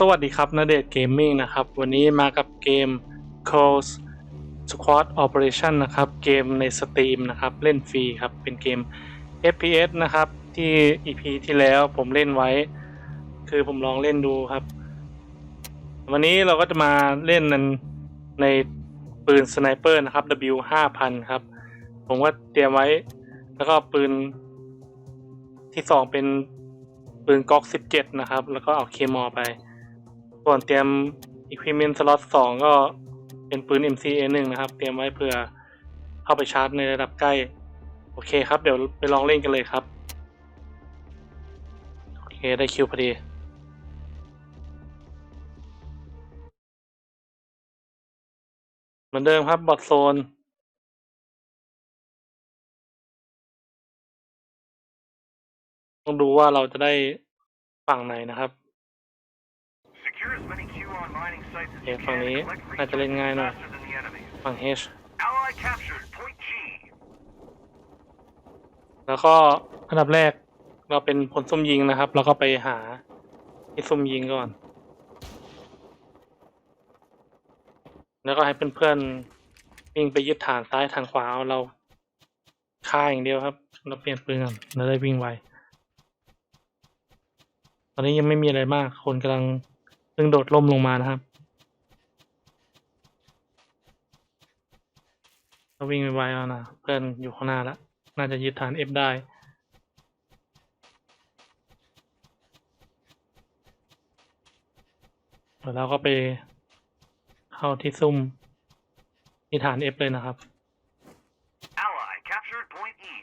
สวัสดีครับนาเดชเกมมิ่งนะครับ วันนี้มากับเกม Close Squad Operation นะครับ เกมในสตรีมนะครับ เล่นฟรีครับ เป็นเกม FPS นะครับ ที่ EP ที่แล้วผมเล่นไว้ คือผมลองเล่นดูครับ วันนี้เราก็จะมาเล่นในในปืนสไนเปอร์นะครับ W 5000 ครับ ผมก็เตรียมไว้ แล้วก็ปืนที่สองเป็นปืนก๊อก 17 นะครับ แล้วก็เอาเคมอไป ส่วนเตรียม Equipment Slot 2 ก็เป็นปืน MCA1 นะครับ เตรียมไว้เพื่อเข้าไปชาร์จในระดับใกล้ โอเคครับ เดี๋ยวไปลองเล่นกันเลยครับ โอเค ได้คิวพอดีเหมือนเดิมครับ บอทโซนต้องดูว่าเราจะได้ฝั่งไหนนะครับ Secure as many QON mining sites as โอเค you ฝั่ง can นี้ and collect น่าจะเล่นง่ายหน่อย faster than the enemy. ฝั่ง H Ally captured point G. แล้วก็อันดับแรกเราเป็นผลซุ่มยิงนะครับ แล้วก็ไปหาที่ซุ่มยิงก่อน แล้วก็ให้เพื่อนๆวิ่งไปยึดฐานซ้ายฐานขวาเอาเราฆ่าอย่างเดียวครับ เราเปลี่ยนปืนก่อนเราได้วิ่งไวตอนนี้ยังไม่มีอะไรมาก คนกำลัง เพิ่งโดดล่มลงมานะครับเราวิ่งไวๆเอานะเพื่อนอยู่ข้างหน้าแล้วน่าจะยึดฐาน F ได้แล้วเราก็ไปเข้าที่ซุ่มที่ฐาน F เลยนะครับ Ally captured point E.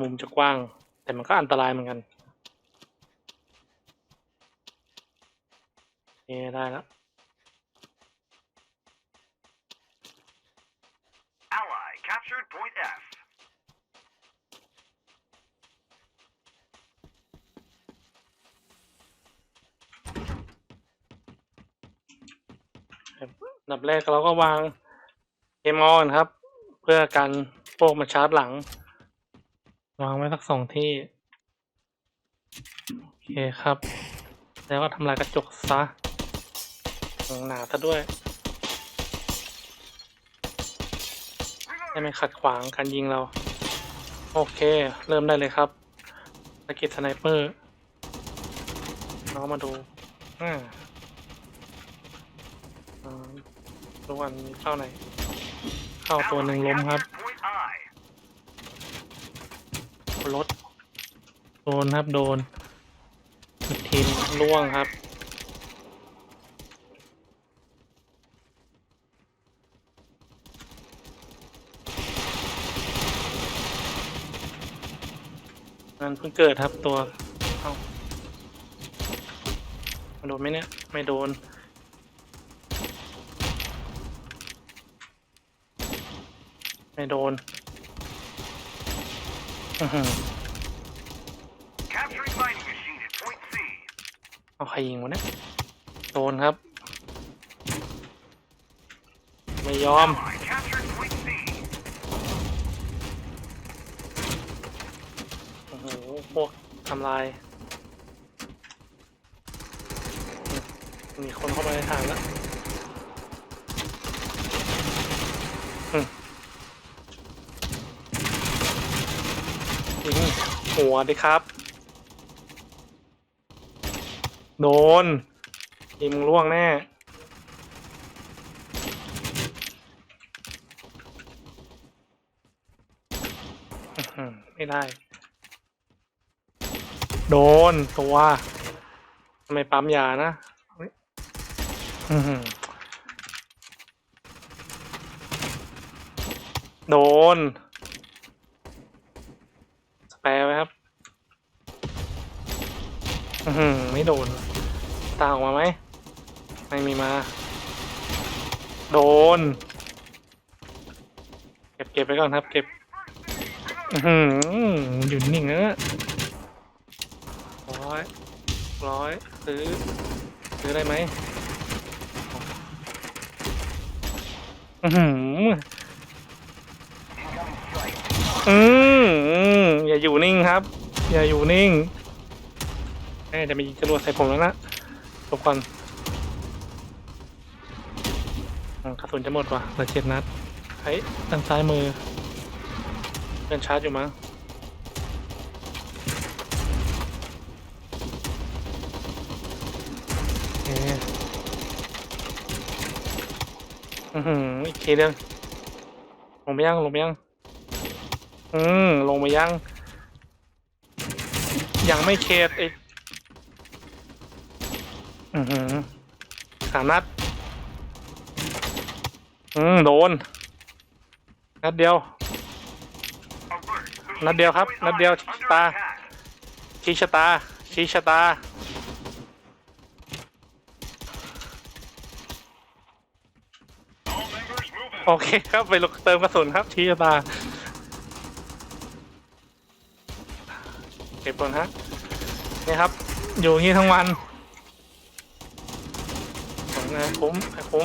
มุมจะกว้าง แต่มันก็อันตรายเหมือนกันโอเค ได้แล้ว Ally captured point F. อันดับแรกเราก็วางเกมออนครับ เพื่อกันพวกมาชาร์จหลัง วางไว้สักสองที่ โอเคครับ แล้วก็ทำลายกระจกซะ หนาซะด้วย ให้ไม่ขัดขวางการยิงเรา โอเค เริ่มได้เลยครับภารกิจสไนเปอร์น้องมาดูอ่าอ่าดูวันมีเข้าไหน เข้าตัวหนึ่งล้มครับรถโดนครับโดนทีมล่วงครับ มันเพิ่งเกิดครับตัว เอามาโดนไหมเนี่ย ไม่โดน ไม่โดนเอาใครยิงวะเนี่ย โดนครับ ไม่ยอม Ally captured point C. โอ้โหพวกทำลาย มีคนเข้าไปในฐานแล้วอืมยิงหัวดิครับ โดนยิงล่วงแน่ไม่ได้ โดนตัวทำไมปั๊มยานะโดน สแปรไว้ครับอืไม่โดน ตาออกมาไหม ไม่มีมา โดน เก็บเก็บไปก่อนครับ เก็บ อืออยู่นิ่งนะ ร้อยซื้อ ซื้อได้ไหมอือหืออืมอืมอย่าอยู่นิ่งครับ อย่าอยู่นิ่งแม่จะมีจรวดใส่ผมแล้วนะทุกคนอืมกระสุนจะหมดว่ะเหลือเจ็ดนัดเฮ้ยทางซ้ายมือเป็นชาร์จอยู่มั้งโอเค อือหืออีกทีนึงลงไปยังลงไปยัง อืมลงไปยัง ยังไม่เคสอีกอือหือสามนัด อืมโดน นัดเดียว นัดเดียวครับ นัดเดียวชี้ under ตาชี้ชะตาชี้ชะตา โอเคครับไปลงเติมกระสุนครับชี้ชะตาเก็บก่อนฮะนี่ครับ อยู่งนี้ทั้งวันผมนะผมผม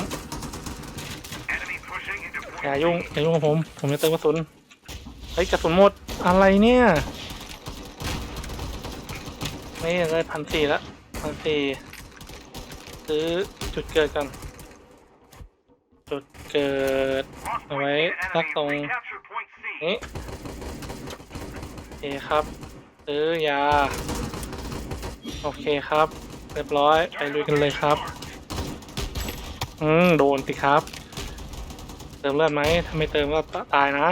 อย่ายุ่งอย่ายุ่งกับผม ผมจะเติมกระสุนเฮ้ยกระสุนหมดอะไรเนี่ยนี่เลยพันสี่ละพันสี่ซื้อจุดเกิดกัน เกิด Lost All point right, B to that's enemy. all. Recapture point C. นี่โอเคครับซื้อยา โอเคครับ เรียบร้อยไปลุยกันเลยครับ อืม โดนสิครับ เติมเลือดไหมถ้าไม่เติมก็ตายนะ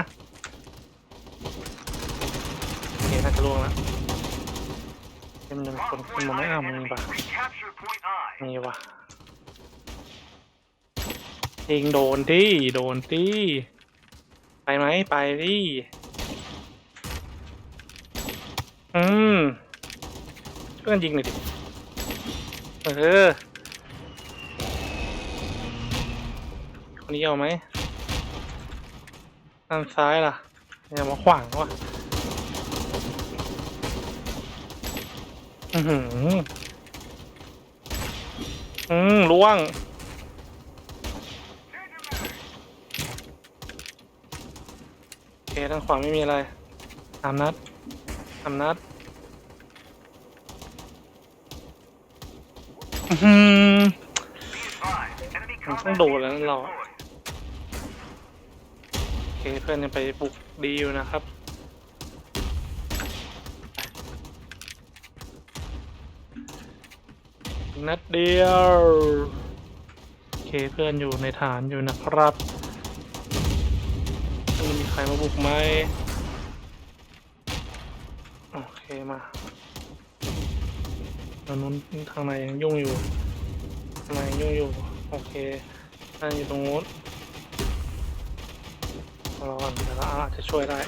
โอเคน่าจะล่วงแล้วเป็นหนึ่งคน Lost คน point มาไม่ I เอา and มี enemy. ปะ Recapture point I. มีวะ ยิงโดนดิโดนดิไปไหมไปดิอืมช่วยกันยิงหน่อยดิเออคนนี้เอาไหมด้านซ้ายล่ะอย่ามาขวางวะอือหืออืมล่วง โอ เคทางขวาไม่มีอะไรสามนัดสามนัดอือหือ Be advised. Enemy Không combat đủ vehicle là nó lò. deployed. โอเคเพื่อนยังไปบุกดีอยู่นะครับนัดเดียว โอเคเพื่อนอยู่ในฐานอยู่นะครับ ครมาบุกไหมโอเคมาทางนู้นทางในยังยุ่งอยู่ทางในยังยุ่งอยู่ โอเคนั่นอยู่ตรงนู้นรอก่อนเดี๋ยวเราอาจจะช่วยได้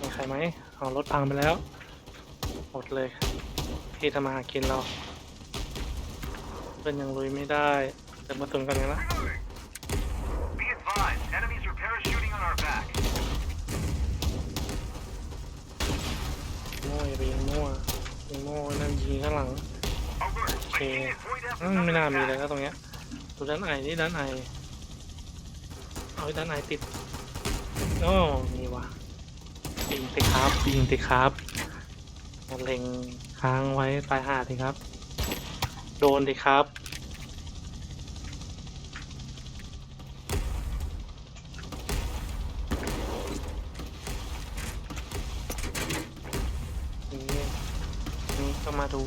มีใครไหมเอารถพังไปแล้วหมดเลยที่ทำมาหากินเรา เพื่อนยังลุยไม่ได้เติมกระสุนกันนะ Be advised. Enemies are parachuting on our back. มั่วอย่าไปยิงมั่วยิงมั่วนั่นยิงข้างหลัง Alert. Okay. Making it point F อื is ม under ไม่น่ามี attack. เลยนะตรงเนี้ยดูด้านไอนี่ด้านไอเอาไอ้ด้านไอติดโอ้มีว่ะยิงติครับยิงติครับเล็งค้างไว้ตายหาดิครับ โดนดิครับ นี่นี่ก็มาดู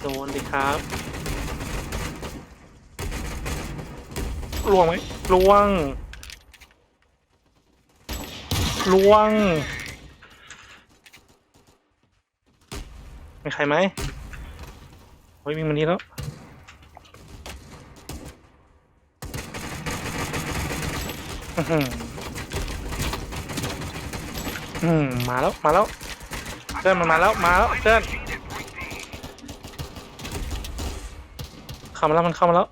โดนดิครับ ล่วงไหมล่วง ล่วงมีใครไหม โอ้ยวิ่งมานี้แล้วอืมมาแล้วมาแล้วเพื่อนมันมาแล้วมาแล้วเพื่อนเข้ามาแล้วมันเข้ามาแล้ว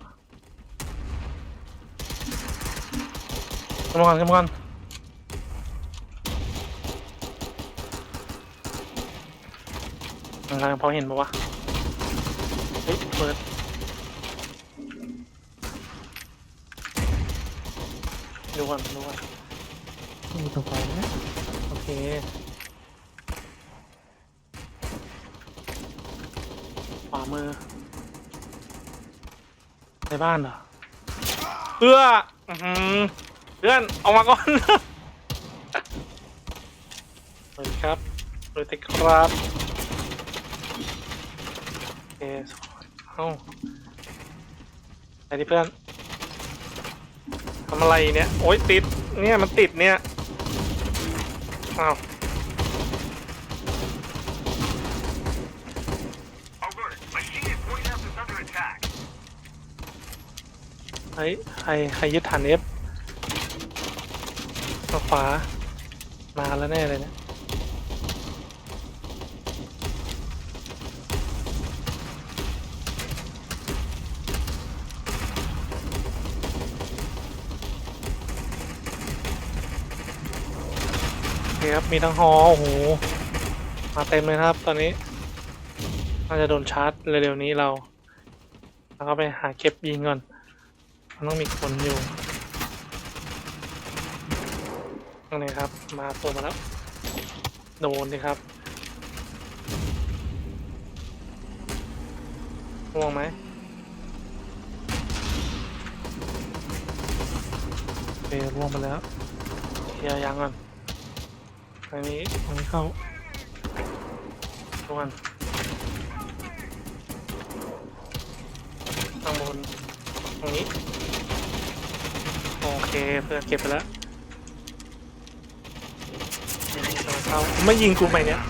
ขึ้นมาก่อนขึ้นมาก่อนอะไรพอเห็นปะวะ เฮ้ยเปิดดูก่อนดูก่อนตมีตรงไฟนะโอเคขวามือ ในบ้านเหรอเพื่อนเพื่อนออกมาก่อน สวัสดีครับสวัสดีครับโอเค เอ้าไปดิเพื่อนทำอะไรเนี่ย โอ๊ยติด เนี่ยมันติดเนี่ยอ้าวเฮ้ยใครใครยึดฐานเอฟทาขวามาแล้วแน่เลยเนี่ย คครับ มีทั้งฮอโอ้โห มาเต็มเลยครับ ตอนนี้ น่าจะโดนชาร์จเร็วๆนี้เรา แล้วก็ไปหาเก็บยิงก่อน มันต้องมีคนอยู่ตรงนี้ครับ มาตัวมาแล้ว โดนดิครับร่วงไหมโอเคร่วงไปแล้วเคลียร์ยางก่อน อันนี้อันนี้เข้าร่วงข้างบนตรงนี้ โอเคเพื่อนเก็บไปแล้วเขาไม่ยิงกูไปเนี่ย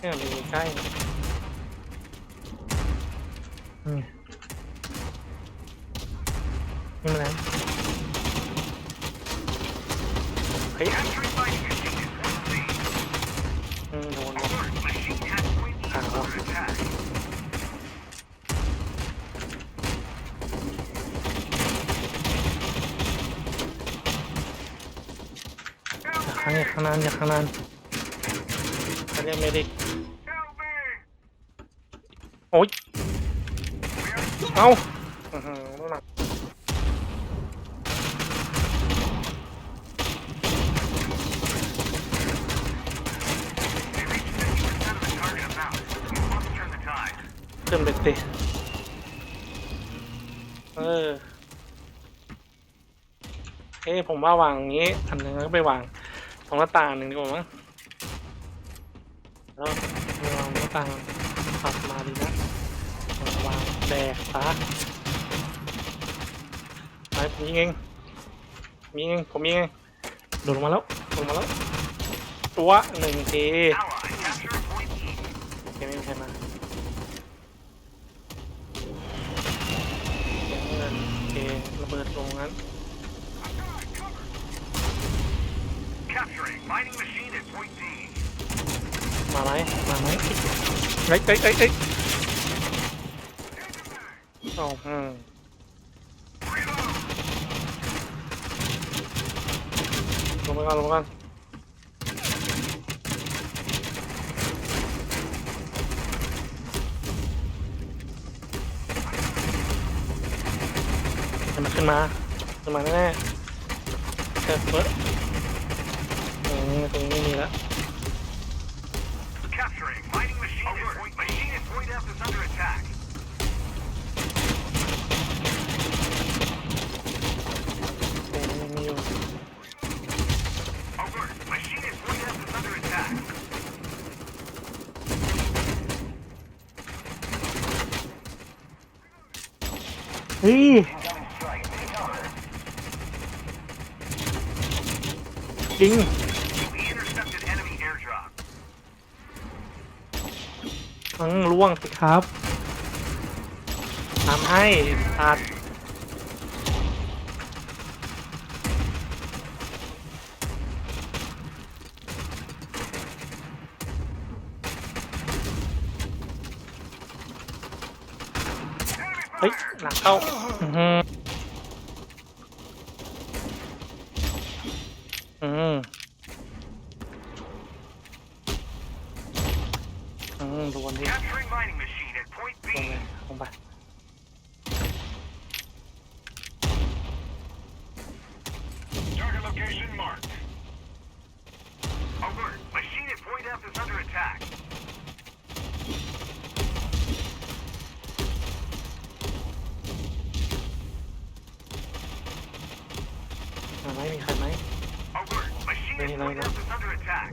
เนี่ยมีใกล้อืมนี่มันแล้วเฮ้ย Capturing mining machine is point C. อืมโดนหมด Alert! Machine has point E Ah, well. under attack. อย่าข้างอย่าข้นานอย่าข้างนานเขาเรียกไม่ได้โอ๊ยเอาอือหือหนักขึ้นไปสิเออเอ้ผมว่าวางอย่างนี้อันหนึ่งแล้วก็ไปวาง ตรงหน้าต่างหนึ่งดีกว่ามั้งแล้ววางหน้าต่างขับมาดีนะวางแดกซะไปผมยิงเองผมยิงเองผมยิงเองโดดลงมาแล้วโดดลงมาแล้วตัวหนึ่งทีเกมไม่มีใครมาเสียงเงินโอเคระเบิดลงงั้น Capturing mining machine at point D. มาไหมมาไหม เฮ้ยเฮ้ยเฮ้ยเฮ้ยโอ้อืมลงไปก่อนลงไปก่อนให้มันขึ้นมาขึ้นมาแน่ๆเออเฟิร์สตรงนี้ตรงนี้ไม่มีแล้ว Capturing mining machine at point Machine at point F is under attack. เต็มยังมีอยู่ Alert! Machine at point F is under attack. เฮ้ย Incoming strike. Take cover. จริง We intercepted enemy airdrop. ทั้งล่วงสิครับทำให้ตัด ฮ้ย หลังเข้าอือหืออืมอืมดูวันนี้ Capturing mining machine at point ลง B. เลยลงไป Target location marked. Alert! Machine at อะไร Point นะ F is under attack.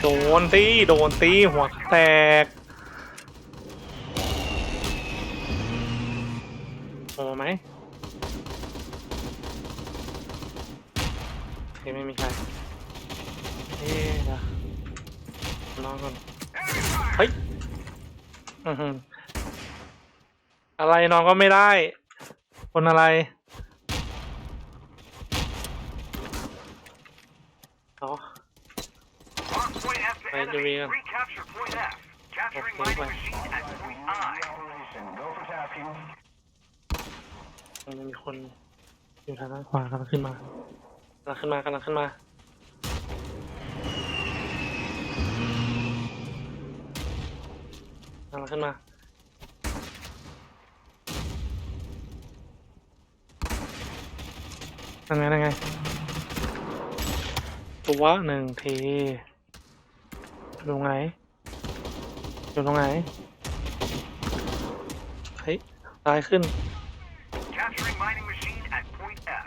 โดนตีโดนตีหัวแตกโอ้ไหมโอเคไม่มีใครเอ๊ะนะนอนก่อน Enemy fire! เฮ้ยอือหืออะไรนอนก็ไม่ได้ คนอะไรอ๋อ Lock Point F to Right, enemy. Julian. Recapture Point F. Capturing Okay, mining right. machine at Point I. Go for tasking. มันมีคนอยู่ทางด้านขวากำลังขึ้นมากำลังขึ้นมากำลังขึ้นมากำลังขึ้นมานั่นไงนั่นไง ตัวหนึ่งที อยู่ตรงไหนอยู่ตรงไหนเฮ้ยตายขึ้น Capturing mining machine at Point F.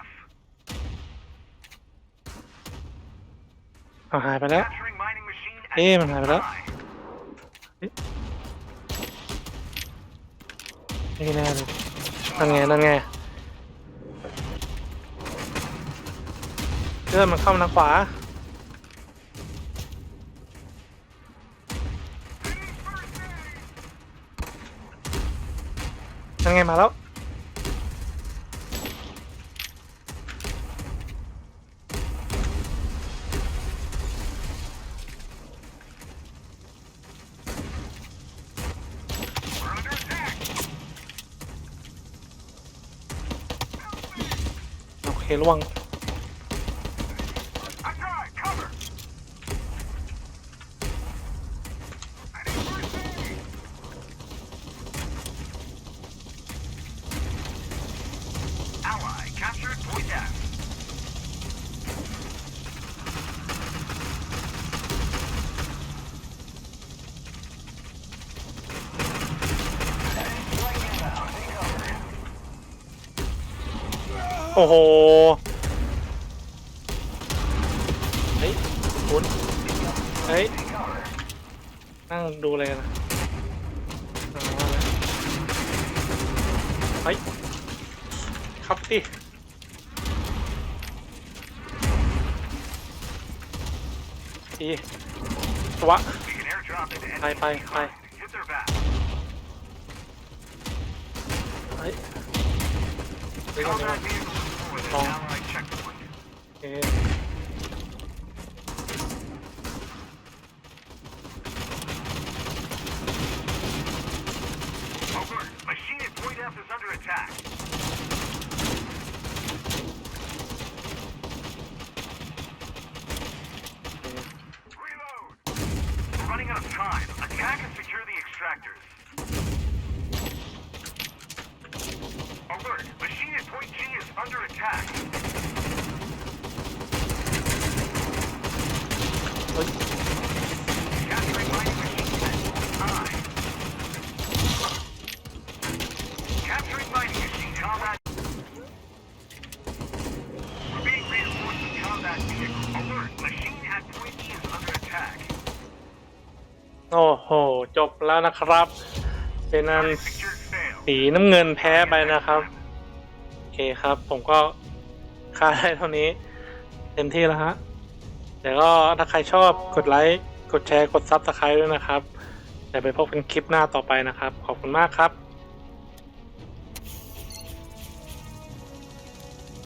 เอาหายไปแล้ว Capturing mining machine at เอ๊ะมันหายไปแล้ว Point I. ไม่แน่เลยนั่นไงนั่นไงเลื่อนมันเข้ามาทางขวา นั่นไงมาแล้ว We're under attack. โอเคล่วง I got it. Cover. I need first aid. Ally captured Point F. โอ้โหเฮ้ยคุณเฮ้ยนั่งดูอะไรกันนะอ๋อเฮ้ยครับดิดีตัว We can airdrop into enemy Bye, bye, bye. Hit their back. เฮ้ยเฮ้ยก่อนดีกว่า Combat vehicle is for the Oh. Allied checkpoint. โอเค Alert. Machine at Point F is under attack. Reload. We're running out of time. Attack and secure the extractors. Alert. Machine at Point G is under attack. เฮ้ย Capturing mining machine at Point I. Capturing mining machine combat. We're being reinforced with combat vehicle. Alert. Machine at Point E is under attack. โอ้โห จบแล้วนะครับเป็นอันสีน้ำเงินแพ้ไปนะครับ โอเคครับ ผมก็ค่าได้เท่านี้ เต็มที่แล้วฮะแต่ก็ถ้าใครชอบกดไลค์ กดแชร์ กดซับสไครต์ด้วยนะครับเดี๋ยวไปพบกันคลิปหน้าต่อไปนะครับ ขอบคุณมากครับ